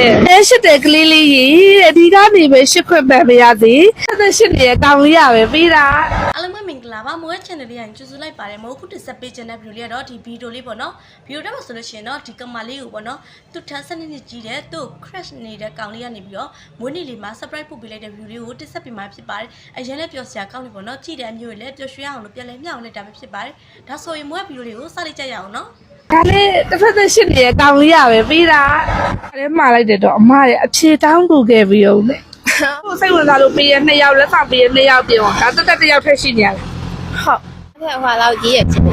အဲရှစ်တဲ့ကလေးလေးကြီးတဲ့ဒီကနေပဲရှစ်ခွင့်ပန်မရသေးသက်ရှစ်နေရကောင်းလေးရပဲပြီးတာအားလုံးပဲမင်္ဂလာပါမိုး channel လေးရင်ကြိုဆိုလိုက်ပါတယ်မိုးခုတစ်ဆက်ပေးချင်တဲ့ဗီဒီယိုလေးကတော့ဒီဗီဒီယိုလေးပေါ့နော်ဗီဒီယိုတက်မှာဆိုလို့ရှိရင်တော့ဒီကမလေးကိုပေါ့နော်သူထမ်းစနစ်နဲ့ကြီးတဲ့သူ့ crush နေတဲ့ကောင်လေးကနေပြီးတော့မွေးနေ့လေးမှာ surprise ပို့ပေးလိုက်တဲ့ဗီဒီယိုလေးကိုတစ်ဆက်ပေးမှဖြစ်ပါတယ်အရင်လည်းပျော်စရာကောင်းနေပေါ့နော်ကြည့်တဲ့အမျိုးတွေလည်းပျော်ရွှင်အောင်လို့ပြန်လဲမျှအောင်လိုက်တာပဲဖြစ်ပါတယ်ဒါဆိုရင်မိုးကဗီဒီယိုလေးကိုစလိုက်ကြရအောင်နော် ဒါလေးတစ်ဖက်သက်ရှစ်နေရကောင်းလေးရပဲပြီးတာအဲမှားလိုက်တယ်တော့အမရဲ့အဖြေတောင်းကူခဲ့ပြီးအောင်လေဟိုစိတ်ဝင်စားလို့ပေးရနှစ်ယောက်လက်ဆောင်ပေးရနှစ်ယောက်ပြင်အောင်ဒါတက်တက်တစ်ယောက်ထက်ရှိနေရတယ်ဟုတ်အဲ့ဟိုလောက်ကြီးရဲ့ချင်း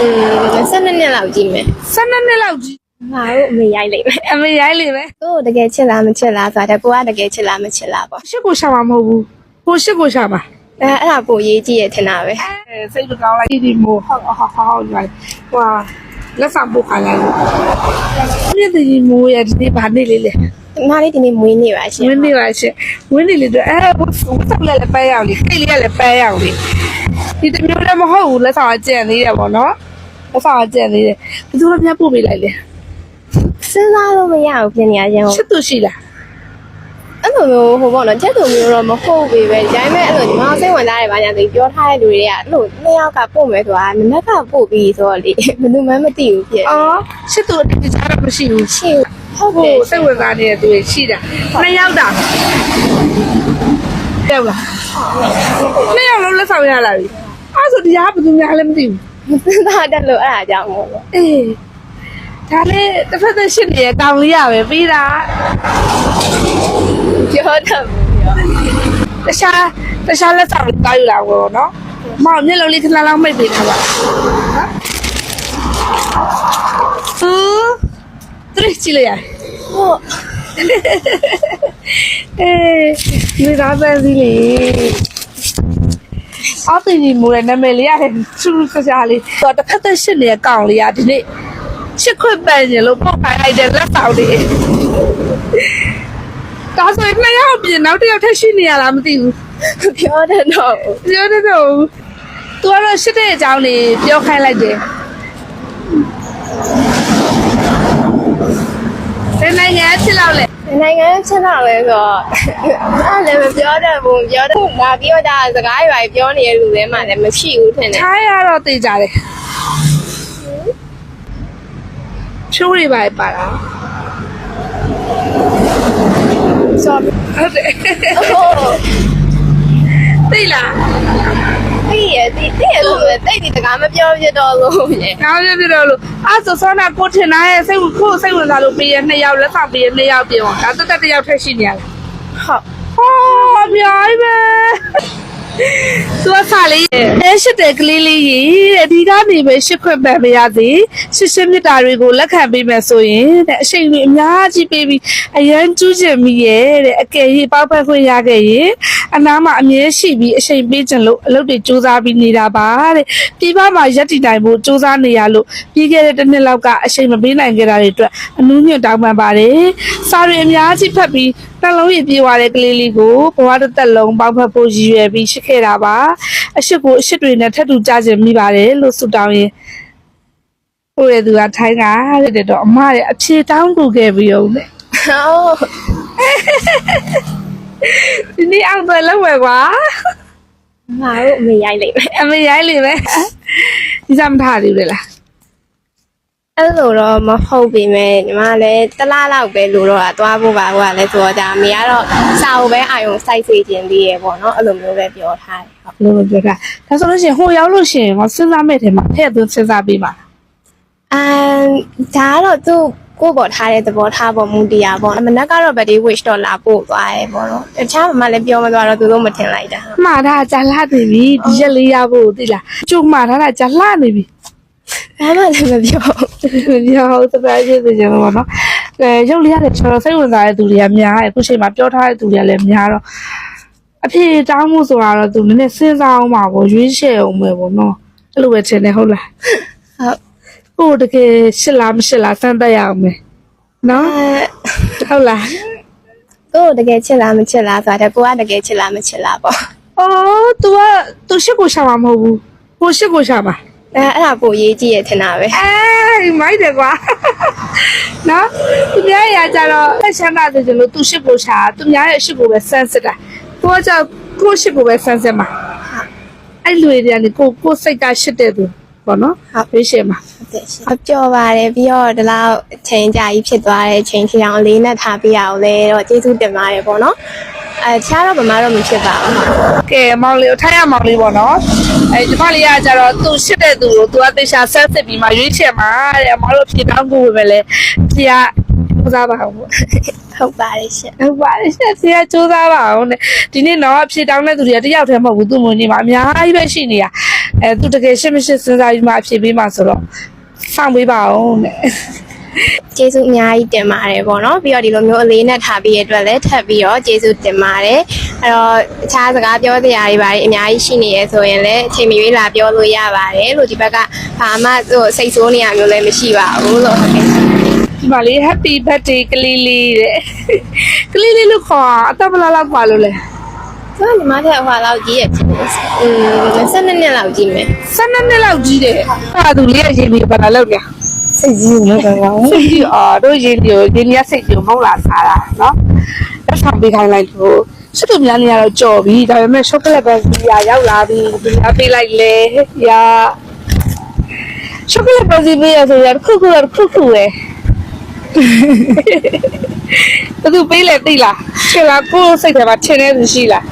อืม12နှစ်လောက်ကြီးမယ်12နှစ်လောက်ကြီးငါတို့အမေရိုက်လိုက်မယ်အမေရိုင်းလေပဲကိုယ်တကယ်ချစ်လားမချစ်လားဆိုတာကိုကတကယ်ချစ်လားမချစ်လားပေါ့ရှစ်ကိုရှာမှာမဟုတ်ဘူးကိုရှစ်ကိုရှာမှာအဲအဲ့ဒါပိုရေးကြည့်ရထင်တာပဲအဲစိတ်မကောင်းလိုက်ဒီမို့ဟုတ်ဟုတ်ဟုတ်ဟုတ်ညီဟွာ လက်ဆောင်ပို့ခိုင်းလိုက်မြစ်တီမိုးရဒီနေ့ဗာနေလေးလေဒီမလေးဒီနေ့မွေးနေပါရှင်ဝင်းနေပါရှင်ဝင်းနေလေတော့အဲဘုတ်ဆက်လက်လည်းပဲရောက်လေခိတ်လေးလည်းပဲရောက်လေဒီတမျိုးလည်းမဟုတ်ဘူးလက်ဆောင်အကျန်သေးတယ်ပေါ့နော်လက်ဆောင်အကျန်သေးတယ်ဘယ်သူမှမပို့ပေးလိုက်လေစဉ်းစားလို့မရဘူးပြင်နေရရင်ချစ်သူရှိလား အဲ့လိုမျိုးဟိုပေါ့နော်ချက်သူမျိုးတော့မဟုတ်ပေပဲဒါပေမဲ့အဲ့လိုဒီမှာစိတ်ဝင်စားတယ်ဗာညာသိပြောထားတဲ့လူတွေကအဲ့လိုနှစ်ယောက်ကပို့မယ်ဆိုတာမနက်ကပို့ပြီးဆိုတော့လေဘယ်သူမှမသိဘူးဖြစ်အော်ချစ်သူအတိအကျတော့မရှိဘူးရှိဟုတ်ဟိုတယ်စိတ်ဝင်စားနေတဲ့သူတွေရှိတာနှစ်ယောက်တာရောက်လားနှစ်ယောက်လုံးလက်ဆောင်ရလာပြီအဲ့ဆိုဒီဟာဘယ်သူများလည်းမသိဘူးမစဉ်းစားတတ်လို့အဲ့ဒါကြောင့်မို့လို့အေးဒါလေးတစ်ဖက်သက်ရှစ်နေရကောင်းလေးရပဲပြီးတာ ပြောတတ်ဘူးပြောတခြားတခြားလက်ဆောင်လေးတောက်ယူလာဘောနော်။မောင်မျက်လုံးလေးခဏလောက်မိတ်ပေးထားပါ။ဟမ်။သူကြည့်လိုက်ရဟုတ်။အေးဒီသားပန်းစည်းလေး။အော်တင်ကြီးမူရဲ့နာမည်လေးရတယ်ထူးထူးခြားခြားလေး။တော့တစ်ခါတည်းရှစ်နေတဲ့ကောင်လေးကဒီနေ့ရှစ်ခွင့်ပန်းရင်လို့ပေါက်ခိုင်းလိုက်တဲ့လက်ဆောင်လေး။ ဒါဆိုရင်နှစ်ယောက်ပြင်နောက်တစ်ယောက်ထပ်ရှိနေရလားမသိဘူးပြောတတ်တော့ဘူးပြောနေတော့ तू ကတော့ရှစ်တဲ့အကြောင်းလေးပြောခိုင်းလိုက်တယ်ဘယ်နိုင်ငံအဖြစ်လောက်လဲနိုင်ငံချက်တော့လဲဆိုတော့အဲ့လည်းမပြောတတ်ဘူးပြောတတ်ဘူးငါပြောတာစကားရွာပြောနေတဲ့လူတွေမှလည်းမရှိဘူးထင်တယ်ထိုင်းရတော့သိကြတယ်ချိုးတွေပါပါလား ဆိုတော့ ဟုတ်တယ်ဟိုသိလားတိရတိတိရလို့ပဲတိတ်ဒီစကားမပြောပြတော့လို့ရေနောက်ရပြတော့လို့အဲ့ဆိုဆောနာကိုထင်သားရဲ့စိတ်ဝင်ကိုယ်စိတ်ဝင်စားလို့ပေးရနှစ်ယောက်လက်ဆောင်ပေးရနှစ်ယောက်ပြင်အောင်ဒါတက်တက်တစ်ယောက်ထက်ရှိနေရလားဟုတ်ဟောအများကြီးပဲသူကစားလေးအဲ ရှစ်တဲ့ကလေးလေးကြီးတဲ့ဒီကနေပဲရှစ်ခွင့်ပန်မရသေးရှစ်ရှစ်မြတ်တာတွေကိုလက်ခံပေးမယ်ဆိုရင်တဲ့အချိန်ကြီးအများကြီးပေးပြီးအရန်ကျူးကျင်မိရဲ့တဲ့အကယ်၍ပေါက်ဖက်ခွင့်ရခဲ့ရင်အနားမှာအမြဲရှိပြီးအချိန်ပေးခြင်းလို့အလုပ်တွေစူးစမ်းပြီးနေတာပါတဲ့ပြည်ပမှာရက်တည်နိုင်ဖို့စူးစမ်းနေရလို့ပြီးခဲ့တဲ့တစ်နှစ်လောက်ကအချိန်မပေးနိုင်ခဲ့တာတွေအတွက်အနူးညွတ်တောင်းပန်ပါတယ်စာရီအများကြီးဖတ်ပြီးနှလုံးရည်ပြေသွားတဲ့ကလေးလေးကိုဘဝတစ်သက်လုံးပေါင်းဖက်ဖို့ရည်ရွယ်ပြီးရှိခဲ့တာပါအရှိကိုအရှိတွေနဲ့ထပ်တူကြခြင်းမိပါတယ်လို့ဆုတောင်းရင်ဟိုရဲ့သူကထိုင်းကတဲ့တော့အမရဲ့အဖြေတောင်းကူခဲ့ပြီးအောင်လေဟုတ်ဒီနေ့အောင်တယ်လောက်ပဲကွာငါတို့အမေရိုက်လိုက်မယ်အမေရိုင်းလေပဲဒီစားမထားသေးဘူးလေလား အဲ့လိုတော့မဟုတ်ပေမဲ့ညီမလည်းတစ်လားလောက်ပဲလို့တော့သွားဖို့ပါဟိုကလည်းဆိုတော့ဒါအမေကတော့စာအုပ်ပဲအာယုံစိုက်စေခြင်းသေးရပေါ့နော်အဲ့လိုမျိုးပဲပြောထားတယ်ဟုတ်လို့ပြောတာဒါဆိုလို့ရှိရင်ဟိုရောက်လို့ရှိရင်ဟောစဉ်းစားမဲ့တယ်မှာဖဲ့သွင်းစဉ်းစားပေးပါအမ်ဒါကတော့သူကိုယ့်ပေါ်ထားတဲ့သဘောထားပေါ်မူတရားပေါ့မနက်ကတော့ body wish တော့လာပို့သွားတယ်ပေါ့နော်တခြားမှလည်းပြောမသွားတော့သူတို့မထင်လိုက်တာမှားတာကြာလှနေပြီဒီရက်လေးရဖို့သိလားကျုံမှားတာကကြာလှနေပြီ ဘာမှလည်းမပြောညောင်းစပယ်ဖြစ်နေကြတော့ဗောနော်အဲရုပ်လေးရတယ်ကျွန်တော်စိတ်ဝင်စားတဲ့သူတွေကများတယ်အခုချိန်မှာပြောထားတဲ့သူတွေကလည်းများတော့အဖေတောင်းမှုဆိုတာတော့သူနည်းနည်းစဉ်းစားအောင်ပါဗောရွေးချယ်အောင်ပဲဗောနော်အဲ့လိုပဲထင်တယ်ဟုတ်လားဟုတ်ကိုတကယ်ရှစ်လားမရှစ်လားစမ်းတတ်ရအောင်မယ်နော်အဲဟုတ်လားကိုယ်တကယ်ချစ်လားမချစ်လားဆိုတာကိုကတကယ်ချစ်လားမချစ်လားပေါ့အော် तू က तू ရှစ်ကိုရှာမှာမဟုတ်ဘူးကိုရှစ်ကိုရှာမှာ အဲအဲ့ဒါပိုရေးကြည့်ရထင်တာပဲအဲမိုက်တယ်ကွာနော်သူများရကြတော့လက်ချမ်းသာတယ်လို့သူရှိကိုရှာသူများရဲ့ရှိကိုပဲစမ်းစစ်တာကိုကကြောင့်ကိုရှိကိုပဲစမ်းစစ်မှာအဲ့လူတွေကနေကိုကိုစိတ်ကရှစ်တဲ့သူပေါ့နော်ဟာပြေးရှင်းမှာဟုတ်ကဲ့ရှင်အပြောပါတယ်ပြီးတော့ဒီလောက်အချိန်ကြာကြီးဖြစ်သွားတဲ့ချိန်ချီအောင်အလေးနဲ့ထားပြရအောင်လဲတော့ကျေးဇူးတင်ပါတယ်ပေါ့နော် အဲတခြားတော့ဘာမှတော့မဖြစ်ပါဘူးကဲမောင်လေးကိုထိုင်းရမောင်လေးပေါ့နော်အဲဒီမလေးကကြတော့သူရှစ်တဲ့သူကိုသူကတေချာဆက်စစ်ပြီးမှရွေးချယ်မှာတဲ့အမတို့ဖြေတောင်းကိုပဲလေဖြေကဥစားပါအောင်ပေါ့ဟုတ်ပါတယ်ရှင်ဟုတ်ပါတယ်ဆက်ဆရာစူးစမ်းပါအောင်တဲ့ဒီနေ့တော့အဖြေတောင်းတဲ့သူတွေကတယောက်တည်းမဟုတ်ဘူးသူ့မွေးနေမှာအများကြီးပဲရှိနေရအဲသူတကယ်ရှင်းမရှင်းစဉ်းစားပြီးမှအဖြေပေးမှဆိုတော့စောင့်ပေးပါအောင်တဲ့ ကျေးဇူးအများကြီးတင်ပါတယ်ပေါ့နော်ပြီးတော့ဒီလိုမျိုးအလေးနဲ့ထားပြီးရတဲ့အတွက်လည်းထပ်ပြီးတော့ကျေးဇူးတင်ပါတယ်အဲ့တော့အခြားစကားပြောစရာတွေပါတယ်အများကြီးရှိနေရဆိုရင်လည်းအချိန်မီလေးလာပြောလို့ရပါတယ်လို့ဒီဘက်ကဘာမှဟိုစိတ်ဆိုးနေရမျိုးလည်းမရှိပါဘူးလို့ဟုတ်ကဲ့ဒီမှာလေး happy birthday ကလေးလေးတဲ့ကလေးလေးလို့ခေါ်အသက်ဘယ်လောက်လောက်ပါလို့လဲဆိုတော့ညီမတဲ့ဟိုလောက်ကြီးရဲ့ဖြစ်နေอืม12နှစ်လောက်ကြီးမယ်12နှစ်လောက်ကြီးတယ်အဲ့ဒါသူလေးရဲ့ရင်ပြီးဘာလာလောက်လဲ စိတ်ကြီးလို့တော့ကောင်းစိတ်ကြီးအော်တို့ရင်ဒီကိုရင်ကြီးစိတ်ကြီးကိုမဟုတ်လားစားတာနော်လက်ဆောင်ပေးခိုင်းလိုက်လို့စစ်သူများနေရတော့ကြော်ပြီဒါပေမဲ့ chocolate ပဲကြီးရရောက်လာပြီဒီများပေးလိုက်လေရာ chocolate ပဲကြီးပေးရဆိုရခုခုရခုခုပဲဘယ်သူပေးလဲသိလားရှင်လားကိုယ်စိတ်ထဲမှာထင်နေသူရှိလား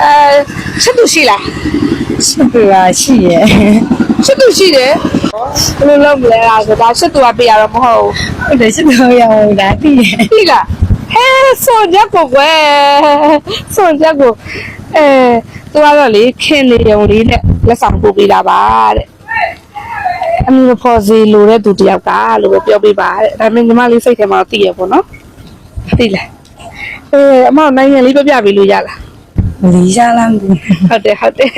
အဲချက်သူရှိလား ရှိသူကရှိရယ်ရှစ်သူရှိတယ်ဘယ်လိုလုပ်မလဲလားဆိုဒါရှစ်သူကပြရတော့မဟုတ်ဟုတ်တယ်ရှစ်သူရအောင်လားတည်ရယ်ပြီလားဟဲစွန်ချက်ကိုကွယ်စွန်ချက်ကိုအဲသူကတော့လေခင်လေယုံလေးနဲ့လက်ဆောင်ပို့ပေးတာပါတဲ့အမီမဖော်စီလိုတဲ့သူတယောက်ကလို့ပဲပြောပေးပါတဲ့ဒါပေမဲ့ညီမလေးစိတ်ထဲမှာတော့သိရပေါ့နော်သိလားအဲအမောင်နိုင်ငံလေးပြပြပေးလို့ရလား လေးရှားလားမသိဘူးဟုတ်တယ်ဟုတ်တယ်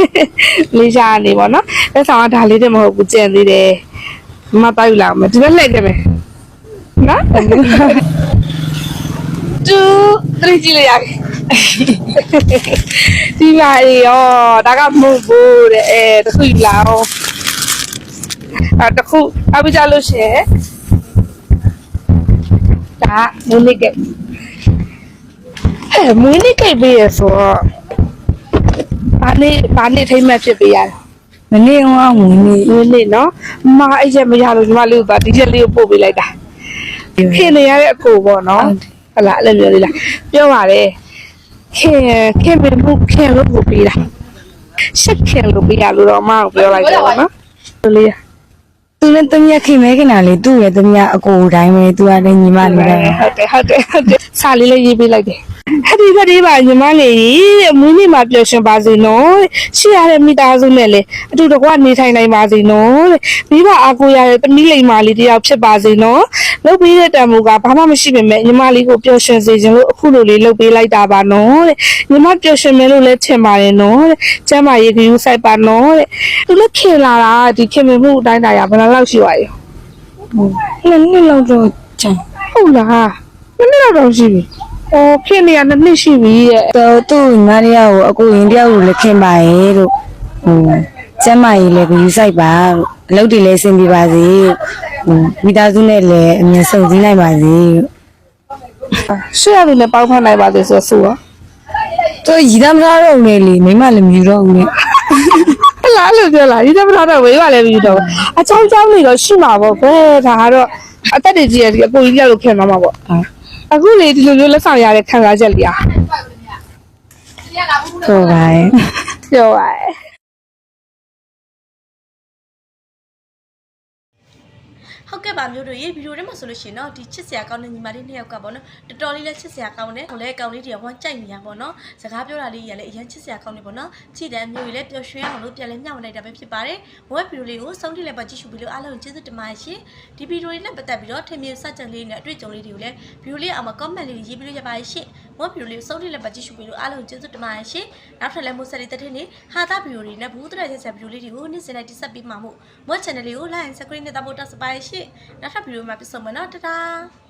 လေးရှားနေပေါ့နော်လက်ဆောင်ကဒါလေးတည်းမဟုတ်ဘူးကျန်သေးတယ်မမတောက်ယူလာအောင်ဒီဘက်လှည့်ကြမယ်နော်တူ3ကြည့်လိုက်ရတယ်ဒီလာရောဒါကမဟုတ်ဘူးတဲ့အဲတခုယူလာအောင်အဲတခုအပကြလို့ရှင်ဒါမူနိကိတ်အဲမူနိကိတ်ပြီးရဆိုတော့ ဘာနေ့ဘာနေ့ထိမ့်မဲ့ဖြစ်ပေးရလဲမနေ့ကဝင်နေရင်းနေနော်မအဲ့ရက်မရလို့ညီမလေးကိုသွားဒီရက်လေးကိုပို့ပေးလိုက်တာခင်နေရတဲ့အကိုပေါ့နော်ဟလာအဲ့လိုမျိုးလေးလားပြောပါလေခင်ခင်မင်းဘူးခင်လို့ပို့ပေးတာရှက်ခင်လို့ပေးရလို့တော့မအောင်ပြောလိုက်တာပေါ့နော်ဆိုလေးသူနဲ့တမရခင်မဲခင်တာလေသူ့ရဲ့တမရအကိုတိုင်းပဲသူကလည်းညီမလေးပဲဟုတ်တယ်ဟုတ်တယ်ဟုတ်တယ်စာလေးလေးရေးပေးလိုက်တယ် Happy birthday ပါညီမလေးတဲ့မွေးနေ့မှာပျော်ရွှင်ပါစေနော်တဲ့ရှိရတဲ့မိသားစုနဲ့လေအတူတကွနေထိုင်နိုင်ပါစေနော်တဲ့မိဘအားကိုးရတဲ့သမီးလိမ္မာလေးတစ်ယောက်ဖြစ်ပါစေနော်လုပ်ပေးတဲ့တံမိုးကဘာမှမရှိပေမဲ့ညီမလေးကိုပျော်ရွှင်စေခြင်းလို့အခုလိုလေးလုပ်ပေးလိုက်တာပါနော်တဲ့ညီမပျော်ရွှင်မယ်လို့လည်းထင်ပါတယ်နော်တဲ့ကျမ်းမာရေးကယူဆိုင်ပါနော်တဲ့သူလည်းခင်လာတာဒီခင်မမှုအတိုင်းတာရဘယ်လောက်ရှိပါရဲ့နှစ်နှစ်လောက်တော့ချင်ဟုတ်လားနည်းနည်းတော့ရှိပြီ။ အော်ခင်နေရနှစ်နှစ်ရှိပြီရဲ့တော့သူ့ညီမလေးကိုအကိုရင်တယောက်ကိုလည်းခင်ပါရဲ့လို့ဟိုကျမ်းမာရေးလည်းကိုယူဆိုင်ပါလို့အလုပ်တွေလည်းအဆင်ပြေပါစေလို့ဟိုမိသားစုနဲ့လည်းအမြဲစုံစည်းနိုင်ပါစေလို့။ရှေ့ရတယ်လည်းပေါင်းဖက်နိုင်ပါသေးဆိုဆိုရောသူရည်သားမထားတော့ဘူးလေလေမိမလည်းမယူတော့ဘူးလေ။ဟလာလို့ပြောလာဒီသမထားတော့ဝေးပါလေပြီးတော့အချောင်းချောင်းနေတော့ရှိမှာပေါ့ဘယ်ဒါကတော့အသက်တွေကြီးရဒီအကိုကြီးရောက်လို့ခင်သွားမှာပေါ့။ အခုလေဒီလိုမျိုးလက်ဆောင်ရတဲ့ခံစားချက်လေးอ่ะဟုတ်ပါရဲ့ပြောပါရဲ့ ဟုတ်ကဲ့ပါမျိုးတို့ရေဗီဒီယိုထဲမှာဆိုလို့ရှိရင်တော့ဒီချစ်စရာကောင်းတဲ့ညီမလေးနှစ်ယောက်ကပေါ့နော်တော်တော်လေးလည်းချစ်စရာကောင်းတယ်ဟိုလည်းအကောင်လေးတွေကဝမ်းကြိုက်နေရပေါ့နော်စကားပြောတာလေးကြီးကလည်းအရင်ချစ်စရာကောင်းနေပေါ့နော်ကြည်တဲ့အမျိုးကြီးလည်းပျော်ရွှင်အောင်လို့ပြန်လဲမျှဝေလိုက်တာပဲဖြစ်ပါတယ်ဝက်ဗီဒီယိုလေးကိုဆုံးထိလည်းပါကြည့်ရှုပြီးလို့အားလုံးကျေးဇူးတင်ပါတယ်ရှင်ဒီဗီဒီယိုလေးနဲ့ပတ်သက်ပြီးတော့ထင်မြင်စကြက်လေးနဲ့အတွေ့အကြုံလေးတွေကိုလည်းဗီဒီယိုလေးအောက်မှာ comment လေးရေးပြီးလို့ရပါတယ်ရှင်ဝက်ဗီဒီယိုလေးကိုဆုံးထိလည်းပါကြည့်ရှုပြီးလို့အားလုံးကျေးဇူးတင်ပါတယ်ရှင်နောက်ထပ်လည်းမိုးဆက်လေးတစ်ထည့်နေဟာတာဗီဒီယိုတွေနဲ့ဘူးတရက်ချက်ဆက်ဗီဒီယိုလေးတွေကိုနေ့စဉ်နဲ့တိဆက်ပြီးမှာမို့မော့ channel လေးကို like and subscribe နဲ့တပ်ဖို့တောက်စပါရရှင်နောက်ထပ်ဗီဒီယိုမှာပြန်ဆုံမယ်နော်တတား